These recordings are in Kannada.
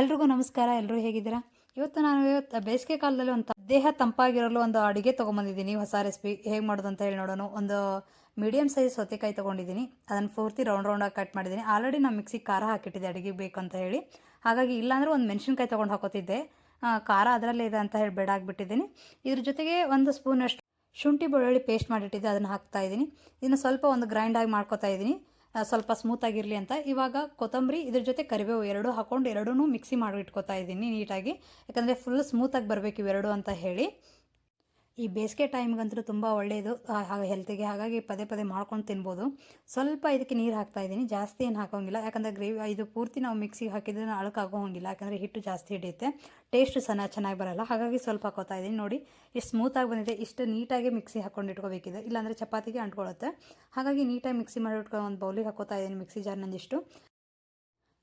ಎಲ್ರಿಗೂ ನಮಸ್ಕಾರ ಎಲ್ಲರೂ ಹೇಗಿದ್ದೀರಾ? ಇವತ್ತು ನಾನು ಇವತ್ತು ಬೇಸಿಗೆ ಕಾಲದಲ್ಲಿ ಒಂದು ದೇಹ ತಂಪಾಗಿರಲು ಒಂದು ಅಡುಗೆ ತೊಗೊಂಬಂದಿದ್ದೀನಿ. ಹೊಸ ರೆಸಿಪಿ ಹೇಗೆ ಮಾಡೋದು ಅಂತ ಹೇಳಿ ನೋಡೋಣ. ಒಂದು ಮೀಡಿಯಮ್ ಸೈಜ್ ಸೌತೆಕಾಯಿ ತೊಗೊಂಡಿದ್ದೀನಿ. ಅದನ್ನು ಪೂರ್ತಿ ರೌಂಡ್ ರೌಂಡಾಗಿ ಕಟ್ ಮಾಡಿದ್ದೀನಿ. ಆಲ್ರೆಡಿ ನಾನು ಮಿಕ್ಸಿಗೆ ಖಾರ ಹಾಕಿಟ್ಟಿದ್ದೆ ಅಡುಗೆಗೆ ಬೇಕು ಅಂತ ಹೇಳಿ. ಹಾಗಾಗಿ ಇಲ್ಲಾಂದ್ರೆ ಒಂದು ಮೆಣಸಿನ್ಕಾಯಿ ತೊಗೊಂಡು ಹಾಕೋತಿದ್ದೆ. ಖಾರ ಅದರಲ್ಲೇ ಇದೆ ಅಂತ ಹೇಳಿ ಬೇಡ ಆಗಿಬಿಟ್ಟಿದ್ದೀನಿ. ಇದ್ರ ಜೊತೆಗೆ ಒಂದು ಸ್ಪೂನಷ್ಟು ಶುಂಠಿ ಬೆಳ್ಳುಳ್ಳಿ ಪೇಸ್ಟ್ ಮಾಡಿಟ್ಟಿದ್ದೆ, ಅದನ್ನು ಹಾಕ್ತಾ ಇದ್ದೀನಿ. ಇದನ್ನು ಸ್ವಲ್ಪ ಒಂದು ಗ್ರೈಂಡಾಗಿ ಮಾಡ್ಕೊತಾ ಇದ್ದೀನಿ. ಸ್ವಲ್ಪ ಸ್ಮೂತಾಗಿರಲಿ ಅಂತ. ಇವಾಗ ಕೊತ್ತಂಬರಿ ಇದ್ರ ಜೊತೆ ಕರಿಬೇವು ಎರಡು ಹಾಕೊಂಡು ಎರಡೂ ಮಿಕ್ಸಿ ಮಾಡಿ ಇಟ್ಕೊತಾ ಇದ್ದೀನಿ ನೀಟಾಗಿ. ಯಾಕಂದರೆ ಫುಲ್ ಸ್ಮೂತಾಗಿ ಬರಬೇಕು ಇವೆರಡು ಅಂತ ಹೇಳಿ. ಈ ಬೇಸಿಗೆ ಟೈಮ್ಗಂತೂ ತುಂಬ ಒಳ್ಳೆಯದು ಹೆಲ್ತಿಗೆ ಹಾಗಾಗಿ ಪದೇ ಪದೇ ಮಾಡ್ಕೊಂಡು ತಿನ್ಬೋದು. ಸ್ವಲ್ಪ ಇದಕ್ಕೆ ನೀರು ಹಾಕ್ತಾ ಇದ್ದೀನಿ. ಜಾಸ್ತಿ ಏನು ಹಾಕೋಂಗಿಲ್ಲ. ಯಾಕಂದರೆ ಗ್ರೇವಿ, ಇದು ಪೂರ್ತಿ ನಾವು ಮಿಕ್ಸಿಗೆ ಹಾಕಿದ್ರೆ ಅಳಕಾಗೋ ಆಗೋಂಗಿಲ್ಲ ಯಾಕಂದರೆ ಹಿಟ್ಟು ಜಾಸ್ತಿ ಹಿಡಿಯುತ್ತೆ. ಟೇಸ್ಟ್ ಸನ ಚೆನ್ನಾಗಿ ಬರಲ್ಲ. ಹಾಗಾಗಿ ಸ್ವಲ್ಪ ಹಾಕೋತಾ ಇದ್ದೀನಿ. ನೋಡಿ, ಎಷ್ಟು ಸ್ಮೂತಾಗಿ ಬಂದಿದೆ. ಇಷ್ಟು ನೀಟಾಗಿ ಮಿಕ್ಸಿ ಹಾಕ್ಕೊಂಡು ಇಟ್ಕೋಬೇಕಿದೆ. ಇಲ್ಲಾಂದರೆ ಚಪಾತಿಗೆ ಅಂಟ್ಕೊಳ್ಳುತ್ತೆ ಹಾಗಾಗಿ ನೀಟಾಗಿ ಮಿಕ್ಸಿ ಮಾಡಿ ಇಟ್ಕೊಂಡು ಒಂದು ಬೌಲಿಗೆ ಹಾಕೋತಾ ಇದ್ದೀನಿ ಮಿಕ್ಸಿ ಜಾರ್ನಂದಿಷ್ಟು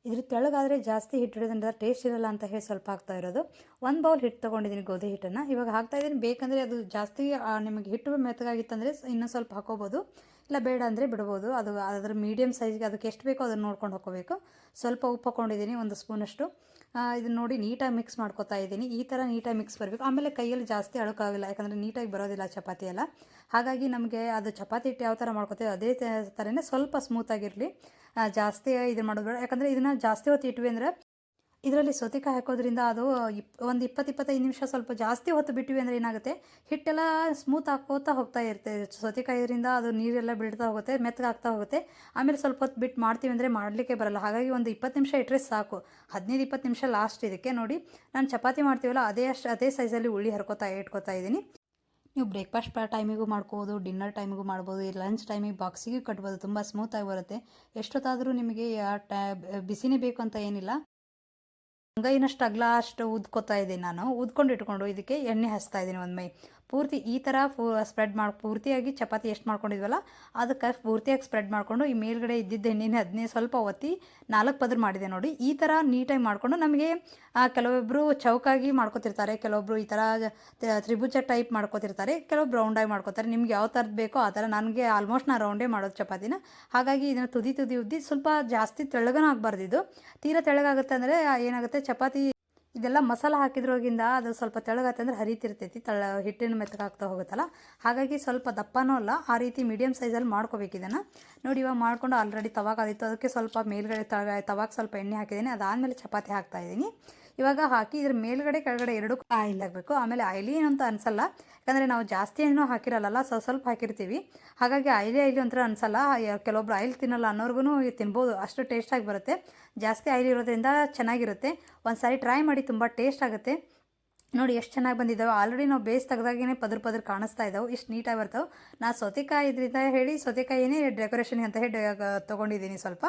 ಇದ್ರ ತೆಳಗಾದರೆ ಜಾಸ್ತಿ ಹಿಟ್ಟು ಹಿಡಿದ್ರಿಂದ ಟೇಸ್ಟ್ ಇರಲ್ಲ ಅಂತ ಹೇಳಿ ಸ್ವಲ್ಪ ಹಾಕ್ತಾ ಇರೋದು. ಒಂದು ಬೌಲ್ ಹಿಟ್ಟು ತೊಗೊಂಡಿದ್ದೀನಿ ಗೋಧಿ ಹಿಟ್ಟನ್ನು. ಇವಾಗ ಹಾಕ್ತಾ ಇದ್ದೀನಿ. ಬೇಕಂದರೆ ಅದು ಜಾಸ್ತಿ ನಿಮಗೆ ಹಿಟ್ಟು ಮೆತ್ತಗಾಗಿತ್ತಂದರೆ ಇನ್ನೂ ಸ್ವಲ್ಪ ಹಾಕೋಬೋದು. ಇಲ್ಲ, ಬೇಡ ಅಂದರೆ ಬಿಡ್ಬೋದು. ಅದು ಅದರ ಮೀಡಿಯಮ್ ಸೈಜ್ಗೆ ಅದಕ್ಕೆ ಎಷ್ಟು ಬೇಕೋ ಅದನ್ನು ನೋಡ್ಕೊಂಡು ಹಾಕೋಬೇಕು ಸ್ವಲ್ಪ ಉಪ್ಪು ಹಾಕ್ಕೊಂಡಿದ್ದೀನಿ ಒಂದು ಸ್ಪೂನಷ್ಟು ಇದನ್ನು ನೋಡಿ ನೀಟಾಗಿ ಮಿಕ್ಸ್ ಮಾಡ್ಕೊತಾ ಇದ್ದೀನಿ. ಈ ಥರ ನೀಟಾಗಿ ಮಿಕ್ಸ್ ಬರಬೇಕು. ಆಮೇಲೆ ಕೈಯಲ್ಲಿ ಜಾಸ್ತಿ ಅಳುಕಾಗಿಲ್ಲ, ಯಾಕಂದರೆ ನೀಟಾಗಿ ಬರೋದಿಲ್ಲ ಚಪಾತಿ ಎಲ್ಲ. ಹಾಗಾಗಿ ನಮಗೆ ಅದು ಚಪಾತಿ ಹಿಟ್ಟು ಯಾವ ಥರ ಮಾಡ್ಕೊತೀವಿ ಅದೇ ಥರನೇ ಸ್ವಲ್ಪ ಸ್ಮೂತಾಗಿರಲಿ ಜಾಸ್ತಿ ಇದು ಮಾಡೋದು ಬೇಡ. ಯಾಕಂದರೆ ಇದನ್ನು ಜಾಸ್ತಿ ಹೊತ್ತು ಇಟ್ವಿ ಅಂದರೆ ಇದರಲ್ಲಿ ಸೌತೆಕಾಯಿ ಹಾಕೋದ್ರಿಂದ ಅದು ಇಪ್, ಒಂದು ಇಪ್ಪತ್ತು ಇಪ್ಪತ್ತೈದು ನಿಮಿಷ ಸ್ವಲ್ಪ ಜಾಸ್ತಿ ಹೊತ್ತು ಬಿಟ್ಟಿವಿ ಅಂದರೆ ಏನಾಗುತ್ತೆ? ಹಿಟ್ಟೆಲ್ಲ ಸ್ಮೂತ್ ಹಾಕೋತಾ ಹೋಗ್ತಾ ಇರುತ್ತೆ. ಸೌತೆಕಾಯಿಯಿಂದ ಅದು ನೀರೆಲ್ಲ ಬೀಳ್ತಾ ಹೋಗುತ್ತೆ ಮೆತ್ತಗಾಗ್ತಾ ಹೋಗುತ್ತೆ. ಆಮೇಲೆ ಸ್ವಲ್ಪ ಹೊತ್ತು ಬಿಟ್ಟು ಮಾಡ್ತೀವಿ ಅಂದರೆ ಮಾಡಲಿಕ್ಕೆ ಬರಲ್ಲ. ಹಾಗಾಗಿ ಒಂದು ಇಪ್ಪತ್ತು ನಿಮಿಷ ಇಟ್ಟರೆ ಸಾಕು. ಹದಿನೈದು ಇಪ್ಪತ್ತು ನಿಮಿಷ ಲಾಸ್ಟ್ ಇದಕ್ಕೆ ನೋಡಿ. ನಾನು ಚಪಾತಿ ಮಾಡ್ತೀವಲ್ಲ, ಅದೇ ಅಷ್ಟು, ಅದೇ ಸೈಜಲ್ಲಿ ಉಳ್ಳಿ ಹರ್ಕೋತಾ, ಇಟ್ಕೋತಾ ಇದ್ದೀನಿ. ನೀವು ಬ್ರೇಕ್ಫಾಸ್ಟ್ ಟೈಮಿಗೂ ಮಾಡ್ಕೋಬೋದು ಡಿನ್ನರ್ ಟೈಮಿಗೂ ಮಾಡ್ಬೋದು ಲಂಚ್ ಟೈಮಿಗೆ ಬಾಕ್ಸಿಗೂ ಕಟ್ಬೋದು. ತುಂಬ ಸ್ಮೂತಾಗಿ ಬರುತ್ತೆ. ಎಷ್ಟೊತ್ತಾದರೂ ನಿಮಗೆ ಬಿಸಿನೇ ಬೇಕು ಅಂತ ಏನಿಲ್ಲ. ಅಂಗೈನಷ್ಟು ಅಗಲ ಅಷ್ಟು ಉದ್ಕೋತಾ ಇದ್ದೀನಿ ನಾನು. ಉದ್ಕೊಂಡು ಇಟ್ಕೊಂಡು ಇದಕ್ಕೆ ಎಣ್ಣೆ ಹಚ್ತಾ ಇದ್ದೀನಿ ಒಂದು ಮೈ. ಪೂರ್ತಿ ಈ ಥರ ಫೂ ಸ್ಪ್ರೆಡ್ ಮಾಡಿ, ಪೂರ್ತಿಯಾಗಿ ಚಪಾತಿ ಎಷ್ಟು ಮಾಡ್ಕೊಂಡಿದ್ವಲ್ಲ, ಅದಕ್ಕೆ ಪೂರ್ತಿಯಾಗಿ ಸ್ಪ್ರೆಡ್ ಮಾಡಿಕೊಂಡು ಈ ಮೇಲ್ಗಡೆ ಇದ್ದಿದ್ದ ಎಣ್ಣೆನ ಅದನ್ನೇ ಸ್ವಲ್ಪ ಒತ್ತಿ ನಾಲ್ಕು ಪದ್ರ ಮಾಡಿದೆ ನೋಡಿ. ಈ ಥರ ನೀಟಾಗಿ ಮಾಡಿಕೊಂಡು ನಮಗೆ ಕೆಲವೊಬ್ಬರು ಚೌಕಾಗಿ ಮಾಡ್ಕೊತಿರ್ತಾರೆ ಕೆಲವೊಬ್ಬರು ಈ ಥರ ತ್ರಿಭುಜ ಟೈಪ್ ಮಾಡ್ಕೊತಿರ್ತಾರೆ ಕೆಲವೊಬ್ಬರು ರೌಂಡಾಗಿ ಮಾಡ್ಕೊತಾರೆ, ನಿಮ್ಗೆ ಯಾವ ಥರದ್ದು ಬೇಕೋ ಆ ಥರ ನನಗೆ ಆಲ್ಮೋಸ್ಟ್ ನಾನು ರೌಂಡೇ ಮಾಡೋದು ಚಪಾತಿನ. ಹಾಗಾಗಿ ಇದನ್ನು ತುದಿ ತುದಿ, ಉದ್ದಿ ಸ್ವಲ್ಪ ಜಾಸ್ತಿ ತೆಳ್ಳಗನೂ ಆಗಬಾರ್ದಿದ್ದು ತೀರಾ ತೆಳ್ಳಗಾಗುತ್ತೆ ಅಂದರೆ ಏನಾಗುತ್ತೆ, ಚಪಾತಿ ಇದೆಲ್ಲ ಮಸಾಲ ಹಾಕಿದ್ರೋಗಿಂದ ಅದು ಸ್ವಲ್ಪ ತೆಳಗಾತಂದ್ರೆ ಹರಿತಿರ್ತೈತಿ ತಳ ಹಿಟ್ಟಿನ ಮೆತ್ತಗಾಗ್ತಾ ಹೋಗುತ್ತಲ್ಲ? ಹಾಗಾಗಿ ಸ್ವಲ್ಪ ದಪ್ಪನೂ ಅಲ್ಲ, ಆ ರೀತಿ ಮೀಡಿಯಮ್ ಸೈಜಲ್ಲಿ ಮಾಡ್ಕೋಬೇಕು ಇದನ್ನು. ನೋಡಿ, ಇವಾಗ ಮಾಡಿಕೊಂಡು ಆಲ್ರೆಡಿ ತವಾಗ ಆದಿತ್ತು, ಅದಕ್ಕೆ ಸ್ವಲ್ಪ ಮೇಲ್ಗಡೆ ತವಾಗ ಸ್ವಲ್ಪ ಎಣ್ಣೆ ಹಾಕಿದ್ದೀನಿ, ಅದಾದಮೇಲೆ ಚಪಾತಿ ಹಾಕ್ತಾ ಇದ್ದೀನಿ. ಇವಾಗ ಹಾಕಿ ಇದ್ರ ಮೇಲ್ಗಡೆ ಕೆಳಗಡೆ ಎರಡು ಆಯಿಲ್ ಆಗಬೇಕು ಆಮೇಲೆ ಆಯಿಲಿ ಅಂತ ಅನ್ಸಲ್ಲ. ಯಾಕಂದರೆ ನಾವು ಜಾಸ್ತಿ ಏನೂ ಹಾಕಿರಲ್ಲ ಸ್ವಲ್ಪ ಸ್ವಲ್ಪ ಹಾಕಿರ್ತೀವಿ. ಹಾಗಾಗಿ ಆಯಿಲಿ ಆಯಿಲಿ ಒಂಥರ ಅನ್ಸಲ್ಲ. ಕೆಲವೊಬ್ರು ಆಯಿಲ್ ತಿನ್ನಲ್ಲ ಅನ್ನೋರ್ಗು ತಿನ್ಬೋದು. ಅಷ್ಟು ಟೇಸ್ಟಾಗಿ ಬರುತ್ತೆ. ಜಾಸ್ತಿ ಆಯಿಲ್ ಇರೋದ್ರಿಂದ ಚೆನ್ನಾಗಿರುತ್ತೆ. ಒಂದು ಸಾರಿ ಟ್ರೈ ಮಾಡಿ ತುಂಬ ಟೇಸ್ಟ್ ಆಗುತ್ತೆ. ನೋಡಿ ಎಷ್ಟು ಚೆನ್ನಾಗಿ ಬಂದಿದ್ದಾವೆ ಆಲ್ರೆಡಿ ನಾವು ಬೇಸ್ ತೆಗ್ದಾಗೇ ಪದ್ರ ಪದ್ರ ಕಾಣಿಸ್ತಾ ಇದ್ದಾವೆ ಇಷ್ಟು ನೀಟಾಗಿ ಬರ್ತಾವೆ. ನಾನು ಸೌತೆಕಾಯಿ ಇದರಿಂದ ಹೇಳಿ ಸೌತೆಕಾಯಿನೇ ಡೆಕೋರೇಷನ್ ಅಂತ ಹೇಳಿ ತೊಗೊಂಡಿದ್ದೀನಿ ಸ್ವಲ್ಪ.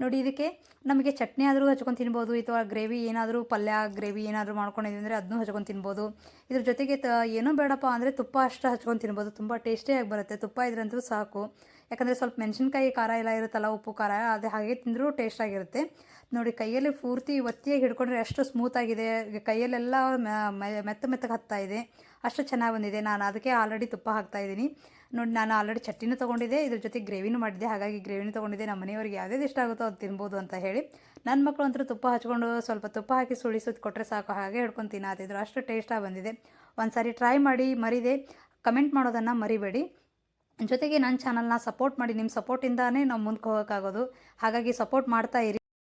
ನೋಡಿ, ಇದಕ್ಕೆ ನಮಗೆ ಚಟ್ನಿ ಆದರೂ ಹಚ್ಕೊಂಡು ತಿನ್ಬೋದು, ಅಥವಾ ಗ್ರೇವಿ ಏನಾದರೂ, ಪಲ್ಯ, ಗ್ರೇವಿ ಏನಾದರೂ ಮಾಡ್ಕೊಂಡಿದ್ವಿ ಅಂದರೆ ಅದನ್ನೂ ಹಚ್ಕೊಂಡು ತಿನ್ಬೋದು. ಇದ್ರ ಜೊತೆಗೆ ತ, ಏನೂ ಬೇಡಪ್ಪ ಅಂದರೆ ತುಪ್ಪ ಅಷ್ಟು ಹಚ್ಕೊಂಡು ತಿನ್ಬೋದು. ತುಂಬ ಟೇಸ್ಟಿಯಾಗಿ ಬರುತ್ತೆ. ತುಪ್ಪ ಇದ್ರಂತೂ ಸಾಕು. ಯಾಕಂದರೆ ಸ್ವಲ್ಪ ಮೆಣಸಿನ್ಕಾಯಿ ಖಾರ ಎಲ್ಲ ಇರುತ್ತಲ್ಲ, ಉಪ್ಪು ಖಾರ, ಅದು ಹಾಗೆ ತಿಂದರೂ ಟೇಸ್ಟಾಗಿರುತ್ತೆ ನೋಡಿ, ಕೈಯಲ್ಲಿ ಪೂರ್ತಿ ಒತ್ತಿಯಾಗಿ ಹಿಡ್ಕೊಂಡ್ರೆ ಅಷ್ಟು ಸ್ಮೂತಾಗಿದೆ ಕೈಯಲ್ಲೆಲ್ಲ ಮೆತ್ತ ಮೆತ್ತಗೆ ಹತ್ತಾ ಇದೆ. ಅಷ್ಟು ಚೆನ್ನಾಗಿ ಬಂದಿದೆ. ನಾನು ಅದಕ್ಕೆ ಆಲ್ರೆಡಿ ತುಪ್ಪ ಹಾಕ್ತಾ ಇದ್ದೀನಿ. ನೋಡಿ, ನಾನು ಆಲ್ರೆಡಿ ಚಟ್ನಿನೂ ತೊಗೊಂಡಿದ್ದೆ, ಇದ್ರ ಜೊತೆ ಗ್ರೇವಿನೂ ಮಾಡಿದ್ದೆ. ಹಾಗಾಗಿ ಗ್ರೇವಿನೂ ತೊಗೊಂಡಿದ್ದೆ. ನಮ್ಮ ಮನೆಯವ್ರಿಗೆ ಯಾವ್ದು ಇಷ್ಟ ಆಗುತ್ತೋ ಅದು ತಿನ್ಬೋದು ಅಂತ ಹೇಳಿ. ನನ್ನ ಮಕ್ಕಳು ಅಂತೂ ತುಪ್ಪ ಹಚ್ಕೊಂಡು ಸ್ವಲ್ಪ ತುಪ್ಪ ಹಾಕಿ ಸುಳಿಸೋದು ಕೊಟ್ಟರೆ ಸಾಕು. ಹಾಗೆ ಹಿಡ್ಕೊಂಡು ತಿನ್ನಾತಿದ್ರು. ಅಷ್ಟು ಟೇಸ್ಟಾಗಿ ಬಂದಿದೆ. ಒಂದು ಸಾರಿ ಟ್ರೈ ಮಾಡಿ ಮರಿದೆ. ಕಮೆಂಟ್ ಮಾಡೋದನ್ನು ಮರಿಬೇಡಿ. ಜೊತೆಗೆ ನನ್ನ ಚಾನಲ್ನ ಸಪೋರ್ಟ್ ಮಾಡಿ ನಿಮ್ಮ ಸಪೋರ್ಟಿಂದಾನೇ ನಾವು ಮುಂದಕ್ಕೆ ಹೋಗೋಕ್ಕಾಗೋದು ಹಾಗಾಗಿ ಸಪೋರ್ಟ್ ಮಾಡ್ತಾ ಇರಿ.